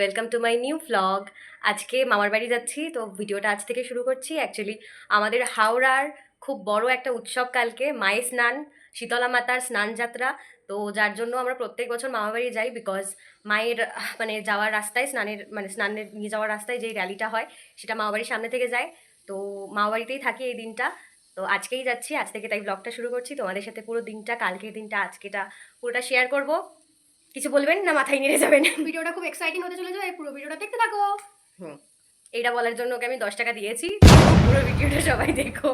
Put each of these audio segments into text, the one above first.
Welcome to my new vlog আজকে মামার বাড়ি যাচ্ছি, তো ভিডিওটা আজ থেকে শুরু করছি। অ্যাকচুয়ালি আমাদের হাওড়ার খুব বড় একটা উৎসব কালকে, মায়ের স্নান, শীতলা মাতার স্নান যাত্রা। তো যার জন্য আমরা প্রত্যেক বছর মামার বাড়ি যাই বিকজ মায়ের মানে যাওয়ার রাস্তায়, স্নানের মানে স্নানের, নিয়ে যাওয়ার রাস্তায় যেই র্যালিটা হয়, সেটা মামা বাড়ির সামনে থেকে যায়। তো মামা বাড়িতেই থাকি এই দিনটা। তো আজকেই যাচ্ছি, আজ থেকে তাই ব্লগটা শুরু করছি। তোমাদের সাথে পুরো দিনটা, কালকের দিনটা, আজকেটা পুরোটা শেয়ার করব। কিছু বলবেন না মাথায় নিয়ে যাবেন? ভিডিওটা খুব এক্সাইটিং হতে চলে এই পুরো ভিডিওটা দেখতে থাকো। হুম। এটা বলার জন্য ওকে আমি দশ টাকা দিয়েছি। পুরো ভিডিওটা সবাই দেখো।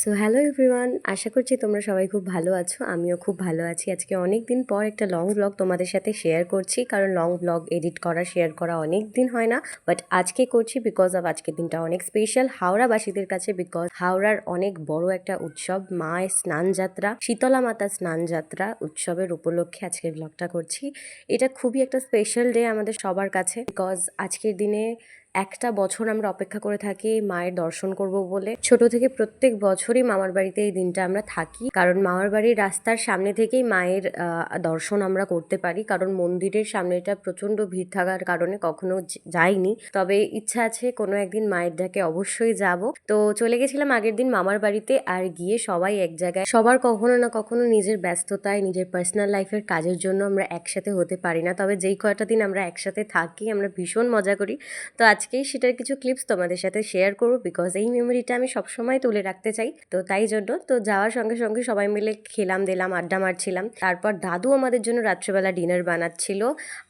সো হ্যালো এভরিওয়ান আশা করছি তোমরা সবাই খুব ভালো আছো। আমিও খুব ভালো আছি। আজকে অনেক দিন পর একটা লং ব্লগ তোমাদের সাথে শেয়ার করছি। কারণ লং ব্লগ এডিট করা শেয়ার করা অনেক দিন হয় না। বাট আজকে করছি বিকজ অফ আজকের দিনটা অনেক স্পেশাল হাওড়াবাসীদের কাছে বিকজ হাওড়ার অনেক বড় একটা উৎসব, মায়ের স্নান যাত্রা শীতলা মাতা স্নান যাত্রা উৎসবের উপলক্ষে আজকের ব্লগটা করছি। এটা খুবই একটা স্পেশাল ডে আমাদের সবার কাছে। বিকজ আজকের দিনে একটা বছর আমরা অপেক্ষা করে থাকি মায়ের দর্শন করব বলে। ছোট থেকে প্রত্যেক বছরই মামার বাড়িতে এই দিনটা আমরা থাকি। কারণ মামার বাড়ির রাস্তার সামনে থেকেই মায়ের দর্শন আমরা করতে পারি। কারণ মন্দিরের সামনেটা প্রচণ্ড ভিড় থাকার কারণে কখনো যাইনি। তবে ইচ্ছা আছে কোনো একদিন মায়ের ডাকে অবশ্যই যাব। তো চলে গেছিলাম আগের দিন মামার বাড়িতে আর গিয়ে সবাই এক জায়গায়। সবার কখনো না কখনো নিজের ব্যস্ততায়, নিজের পার্সোনাল লাইফের কাজের জন্য আমরা একসাথে হতে পারি না। তবে যেই কয়টা দিন আমরা একসাথে থাকি, আমরা ভীষণ মজা করি। তো আজকেই সেটার কিছু ক্লিপস তোমাদের সাথে শেয়ার করব বিকজ এই মেমোরিটা আমি সবসময় তুলে রাখতে চাই। তো তাই জন্য তো যাওয়ার সঙ্গে সঙ্গে সবাই মিলে খেলাম, দিলাম, আড্ডা মারছিলাম। তারপর দাদু আমাদের জন্য রাত্রেবেলা ডিনার বানাচ্ছিল।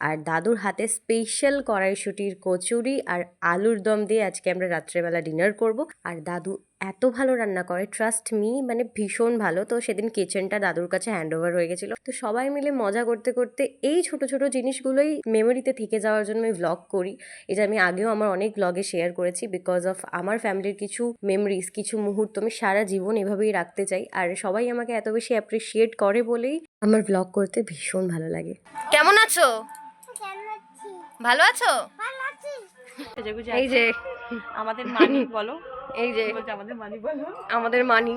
আর দাদুর হাতে স্পেশাল কড়াইশুটির কচুরি আর আলুর দম দিয়ে আজকে আমরা রাত্রেবেলা ডিনার করব। আর দাদু এত ভালো রান্না করে ট্রাস্ট মি মানে ভীষণ ভালো। তো সেদিন কিচেনটা দাদুর কাছে হ্যান্ড ওভার হয়ে গেছিল। তো সবাই মিলে মজা করতে করতে এই ছোট ছোট জিনিসগুলোই মেমোরিতে থেকে যাওয়ার জন্য আমি ভ্লগ করি। এটা আমি আগেও আমার অনেক ব্লগে শেয়ার করেছি বিকজ অফ আমার ফ্যামিলির কিছু মেমরিজ কিছু মুহূর্ত আমি সারা জীবন এভাবেই রাখতে চাই। আর সবাই আমাকে এত বেশি অ্যাপ্রিসিয়েট করে বলেই আমার ব্লগ করতে ভীষণ ভালো লাগে। কেমন আছো? ভালো আছো? এই যে। আমাদের মানিক বলো। এই যে আমাদের মানিক বলো আমাদের মানি।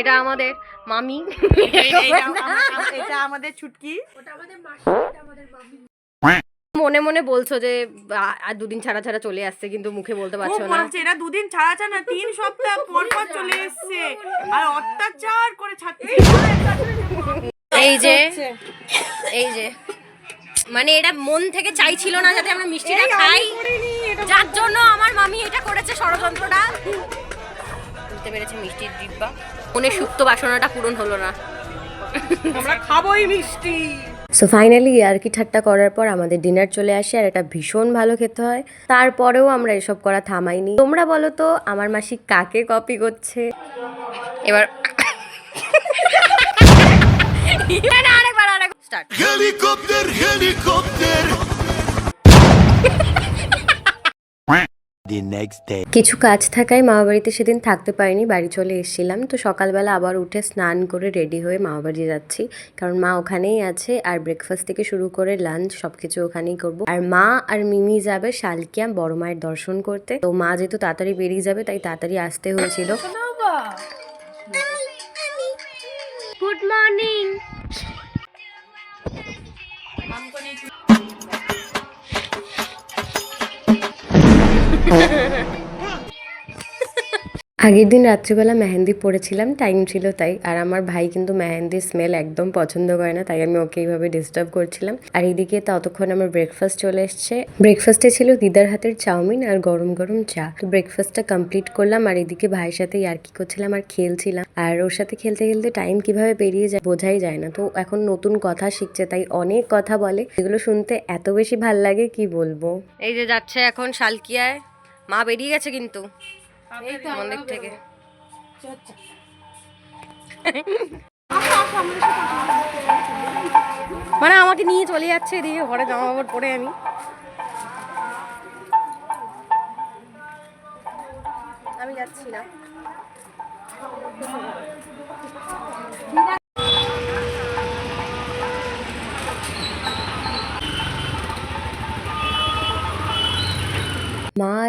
এটা আমাদের মামি। এটা আমাদের ছুটকি। ওটা আমাদের মাসি এটা আমাদের মামি। মনে মনে বলছো যে আর দুদিন ছাড়া ছাড়া চলে আসছে কিন্তু মুখে বলতে পারছ না। এরা দুদিন ছাড়া ছাড়া না তিন সপ্তাহ পর পর চলে এসছে। আর অত্যাচার করে ছাড়ছে এই যে এই যে। মানে এটা মন থেকে চাইছিল না যাতে আমরা মিষ্টিটা খাই। যার জন্য আমার মামি এটা করেছে ষড়যন্ত্রটা। বুঝতে পেরেছে মিষ্টির ডিব্বা। মনে সুপ্ত বাসনাটা পূরণ হলো না। আমরা খাবোই মিষ্টি। সো ফাইনালি আর কি ঠাট্টা করার পর আমাদের ডিনার চলে আসে আর এটা ভীষণ ভালো খেতে হয়। তারপরেও আমরা এসব করা থামাইনি। তোমরা বলো তো আমার মাসি কাকে কপি করছে? এবার না, আরেকবার আরেকবার। Start Helicopter, helicopter. কিছু কাজ থাকায় মামা বাড়িতে সেদিন থাকতে পারিনি বাড়ি চলে এসেছিলাম। তো সকালবেলা আবার উঠে স্নান করে রেডি হয়ে মামা বাড়ি যাচ্ছি। কারণ মা ওখানেই আছে আর ব্রেকফাস্ট থেকে শুরু করে লাঞ্চ সবকিছু ওখানেই করব। আর মা আর মিমি যাবে শালকিয়া বড় মায়ের দর্শন করতে। তো মা যেহেতু তাড়াতাড়ি বেরিয়ে যাবে তাই তাড়াতাড়ি আসতে হয়েছিল। গুড মর্নিং আগের দিন রাত্রিবেলা মেহেন্দি পড়েছিলাম টাইম ছিল তাই। আর আমার ভাই কিন্তু মেহেন্দির স্মেল একদম পছন্দ করে না, তাই আমি ওকে এইভাবে ডিস্টার্ব করছিলাম। আর এইদিকে ততক্ষণ আমার ব্রেকফাস্ট চলে এসছে। ব্রেকফাস্টে ছিল দিদার হাতের চাউমিন আর গরম গরম চা। তো ব্রেকফাস্টটা কমপ্লিট করলাম, আর এদিকে ভাইয়ের সাথে আর কি করছিলাম আর খেলছিলাম। আর ওর সাথে খেলতে খেলতে টাইম কীভাবে পেরিয়ে যায় বোঝাই যায় না। তো এখন নতুন কথা শিখছে, তাই অনেক কথা বলে। এগুলো শুনতে এত বেশি ভালো লাগে, কি বলব? এই যে যাচ্ছে এখন শালকিয়ায়। মা বেরিয়ে গেছে কিন্তু। মন্দির থেকে। মানে আমাকে নিয়ে চলে যাচ্ছে এদিকে ঘরে জামা কাপড় পরে আমি। আমি যাচ্ছি না।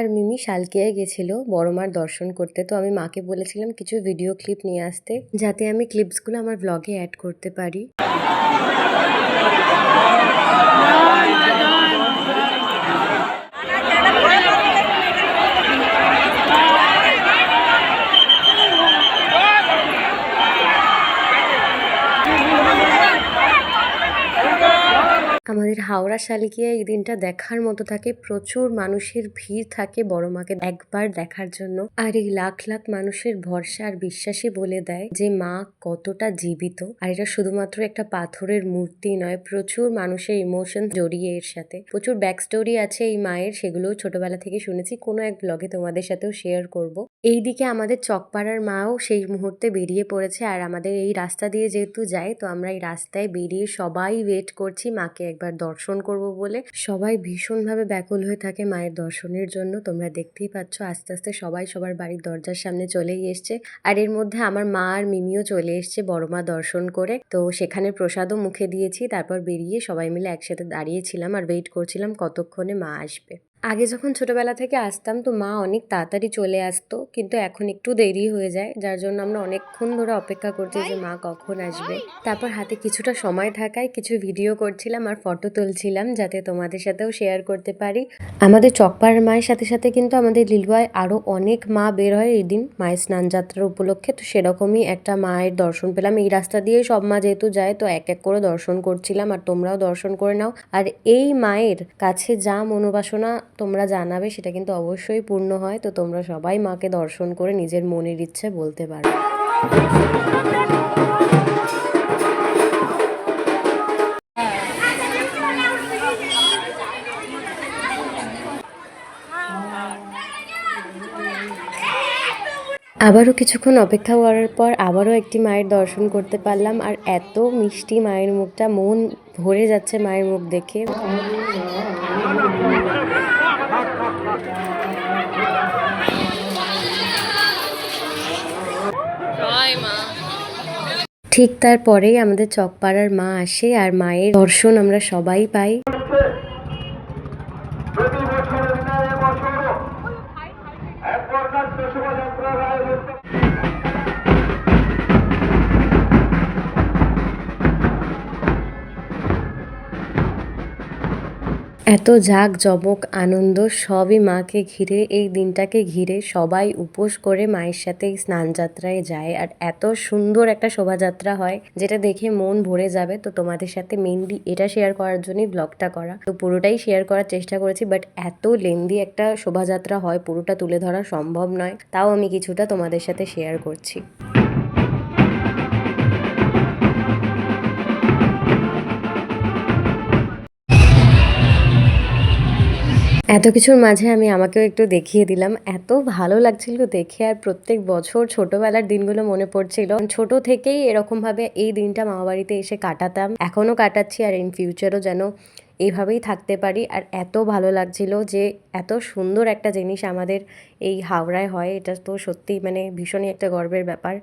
আর মিমি শালকিয়ায় গেছিল বড় মার দর্শন করতে। তো আমি মাকে বলেছিলাম কিছু ভিডিও ক্লিপ নিয়ে আসতে, যাতে আমি ক্লিপসগুলো আমার ব্লগে অ্যাড করতে পারি আমাদের হাওড়া শালিকিয়া এই দিনটা দেখার মতো থাকে। প্রচুর মানুষের ভিড় থাকে বড় মাকে একবার দেখার জন্য। আর এই লাখ লাখ মানুষের ভরসা আর বিশ্বাসই বলে দেয় যে মা কতটা জীবিত। আর এটা শুধুমাত্র একটা পাথরের মূর্তি নয়, প্রচুর মানুষের ইমোশন জড়িয়ে এর সাথে। প্রচুর ব্যাক স্টোরি আছে এই মায়ের, সেগুলোও ছোটবেলা থেকে শুনেছি। কোনো এক ব্লগে তোমাদের সাথেও শেয়ার করব। এইদিকে আমাদের চকপাড়ার মাও সেই মুহূর্তে বেরিয়ে পড়েছে। আর আমাদের এই রাস্তা দিয়ে যেহেতু যায়, তো আমরা এই রাস্তায় বেরিয়ে সবাই ওয়েট করছি মাকে একবার দর্শন করব বলে সবাই ভীষণভাবে ব্যাকুল হয়ে থাকে মায়ের দর্শনের জন্য। তোমরা দেখতেই পাচ্ছ আস্তে আস্তে সবাই সবার বাড়ির দরজার সামনে চলেই এসছে। আর এর মধ্যে আমার মা আর মিমিও চলে এসছে বড় মা দর্শন করে। তো সেখানে প্রসাদও মুখে দিয়েছি, তারপর বেরিয়ে সবাই মিলে একসাথে দাঁড়িয়েছিলাম আর ওয়েট করছিলাম কতক্ষণে মা আসবে। আগে যখন ছোটবেলা থেকে আসতাম তো মা অনেক তাড়াতাড়ি চলে আসতো, কিন্তু এখন একটু দেরি হয়ে যায়, যার জন্য আমরা অনেকক্ষণ ধরে অপেক্ষা করছি যে মা কখন আসবে। তারপর হাতে কিছুটা সময় থাকায় কিছু ভিডিও করছিলাম আর ফটো তুলছিলাম যাতে তোমাদের সাথেও শেয়ার করতে পারি। আমাদের চকপাড়ার মায়ের সাথে সাথে কিন্তু আমাদের লিলুয়ায় আরও অনেক মা বের হয় এই দিন। মায়ের স্নান যাত্রার উপলক্ষে তো সেরকমই একটা মায়ের দর্শন পেলাম। এই রাস্তা দিয়ে সব মা যেহেতু যায়, তো এক এক করে দর্শন করছিলাম আর তোমরাও দর্শন করে নাও। আর এই মায়ের কাছে যা মনোবাসনা তোমরা জানাবে, সেটা কিন্তু অবশ্যই পূর্ণ হয়। তো তোমরা সবাই মাকে দর্শন করে নিজের মনের ইচ্ছে বলতে পারো। আবারও কিছুক্ষণ অপেক্ষা করার পর আবারও একটি মায়ের দর্শন করতে পারলাম, আর এত মিষ্টি মায়ের মুখটা, মন ভরে যাচ্ছে মায়ের মুখ দেখে। ঠিক তারপরেই আমাদের চকপাড়ার মা আসে আর মায়ের দর্শন আমরা সবাই পাই। এত জাঁক জমক আনন্দ সবই মাকে ঘিরে, এই দিনটাকে ঘিরে সবাই উপোস করে মায়ের সাথে এই স্নান যাত্রায় যায়। আর এত সুন্দর একটা শোভাযাত্রা হয়, যেটা দেখে মন ভরে যাবে। তো তোমাদের সাথে মেনলি এটা শেয়ার করার জন্যই ব্লগটা করা। তো পুরোটাই শেয়ার করার চেষ্টা করেছি বাট এত লেন্দি একটা শোভাযাত্রা হয়, পুরোটা তুলে ধরা সম্ভব নয়। তাও আমি কিছুটা তোমাদের সাথে শেয়ার করছি। এত কিছুর মাঝে আমি আমাকেও একটু দেখিয়ে দিলাম। এত ভালো লাগছিল দেখে আর প্রত্যেক বছর ছোটবেলার দিনগুলো মনে পড়ছিল। ছোট থেকেই এরকমভাবে এই দিনটা মামাবাড়িতে এসে কাটাতাম। এখনও কাটাচ্ছি আর ইন ফিউচারও যেন এইভাবেই থাকতে পারি। আর এত ভালো লাগছিল যে এত সুন্দর একটা জিনিস আমাদের এই হাওড়ায় হয়। এটা তো সত্যি মানে ভীষণই একটা গর্বের ব্যাপার।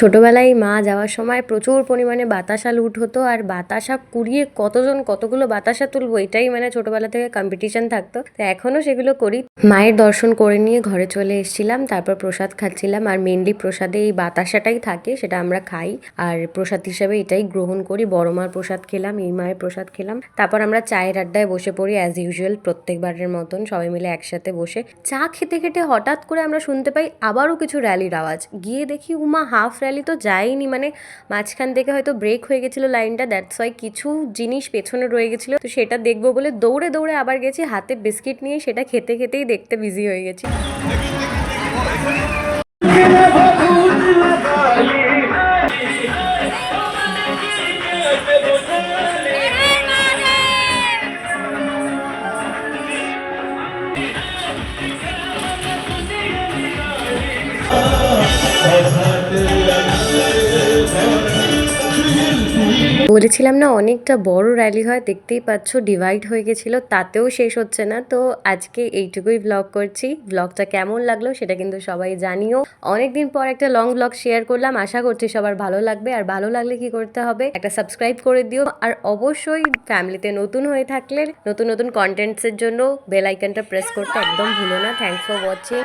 ছোটবেলায় মা যাওয়ার সময় প্রচুর পরিমাণে বাতাসা লুট হতো আর বাতাসা কুড়িয়ে কতজন কতগুলো বাতাসা তুলবো এটাই মানে ছোটবেলা থেকে কম্পিটিশন থাকতো। তো এখনও সেগুলো করি। মায়ের দর্শন করে নিয়ে ঘরে চলে এসেছিলাম, তারপর প্রসাদ খাচ্ছিলাম আর মেনলি প্রসাদে এই বাতাসাটাই থাকে, সেটা আমরা খাই। আর প্রসাদ হিসাবে এটাই গ্রহণ করি। বড় মার প্রসাদ খেলাম, এই মায়ের প্রসাদ খেলাম। তারপর আমরা চায়ের আড্ডায় বসে পড়ি অ্যাজ ইউজুয়াল প্রত্যেকবারের মতন, সবাই মিলে একসাথে বসে। চা খেতে খেতে হঠাৎ করে আমরা শুনতে পাই আবারও কিছু র্যালির আওয়াজ। গিয়ে দেখি, উমা হাফ র্যালি র্যালি তো যাইনি মানে মাঝখান থেকে হয়তো ব্রেক হয়ে গেছিল লাইনটা দ্যাটস ওয়াই কিছু জিনিস পেছনে রয়ে গেছিল। তো সেটা দেখব বলে দৌড়ে দৌড়ে আবার গেছি হাতে বিস্কিট নিয়ে সেটা খেতে খেতেই দেখতে বিজি হয়ে গেছি। বলেছিলাম না, অনেকটা বড় র্যালি হয়, দেখতেই পাচ্ছ ডিভাইড হয়ে গেছিল, তাতেও শেষ হচ্ছে না। তো আজকে এইটুকুই ব্লগ করছি। ব্লগটা কেমন লাগল সেটা কিন্তু সবাই জানিও। অনেকদিন পর একটা লং ব্লগ শেয়ার করলাম, আশা করছি সবার ভালো লাগবে। আর ভালো লাগলে কি করতে হবে, একটা সাবস্ক্রাইব করে দিও। আর অবশ্যই ফ্যামিলিতে নতুন হয়ে থাকলে নতুন নতুন কন্টেন্টসের জন্য বেল আইকনটা প্রেস করতে একদম ভুলো না। Thanks for watching